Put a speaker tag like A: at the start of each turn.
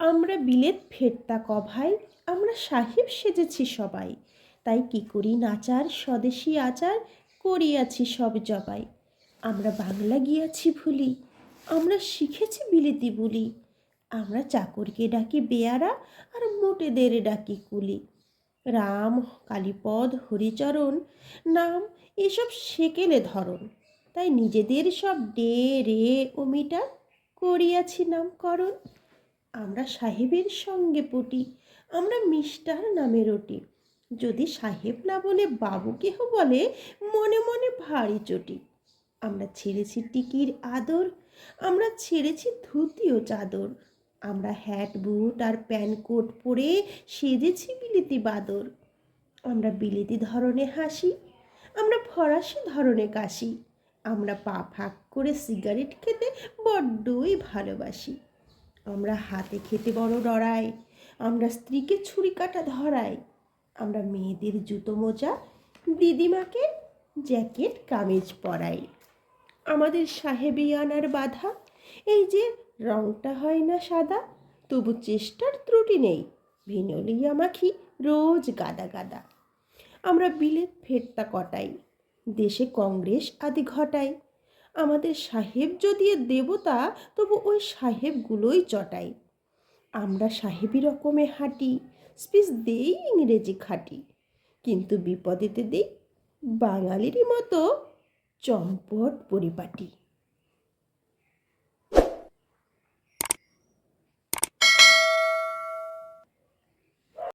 A: আমরা বিলেত ফেরতা কভাই আমরা সাহেব সেজেছি সবাই। তাই কি করি নাচার, স্বদেশী আচার, করিয়াছি সব জবাই। আমরা বাংলা গিয়াছি ভুলি, আমরা শিখেছি বিলেতি বলি। আমরা চাকরকে ডাকি বেয়ারা আর মোটেদের ডাকি কুলি। রাম, কালীপদ, হরিচরণ, নাম এসব সেকেলে ধরন তাই নিজেদের সব ডে, রে ও মিটার করিয়াছি নামকরণ। আমরা সাহেবের সঙ্গে পটি, আমরা মিস্টার নামে রটি। যদি সাহেব না বলে বাবু কেহ বলে, মনে মনে ভারী চটি। আমরা ছেড়েছি টিকির আদর, আমরা ছেড়েছি ধুতি ও চাদর। আমরা হ্যাট বুট আর প্যান্ট পরে সেজেছি বিলিতি বাদর। আমরা বিলিতি ধরনে হাসি, আমরা ফরাসি ধরনে কাশি। আমরা পা ফাঁক করে সিগারেট খেতে বড্ডই ভালোবাসি। আমরা হাতে খেতে বড় ডরাই আমরা স্ত্রীকে ছুরি কাটা ধরাই, আমরা মেয়েদের জুতো মোজা, দিদিমাকে জ্যাকেট, কামিজ পরাই। আমাদের সাহেবিয়ানার বাধা, এই যে রংটা হয় না সাদা, তবু চেষ্টার ত্রুটি নেই ভিনোলিয়া মাখি রোজ গাদা গাদা। আমরা বিলেত ফেরতা কটাই, দেশে কংগ্রেস আদি ঘটাই। আমাদের সাহেব যদি দেবতা, তবু ওই সাহেবগুলোই চটাই আমরা সাহেবই রকমে হাঁটি, স্পিচ দেই ইংরেজি খাটি। কিন্তু বিপদেতে দেই বাঙালিরই মতো চম্পট পরিপাটি।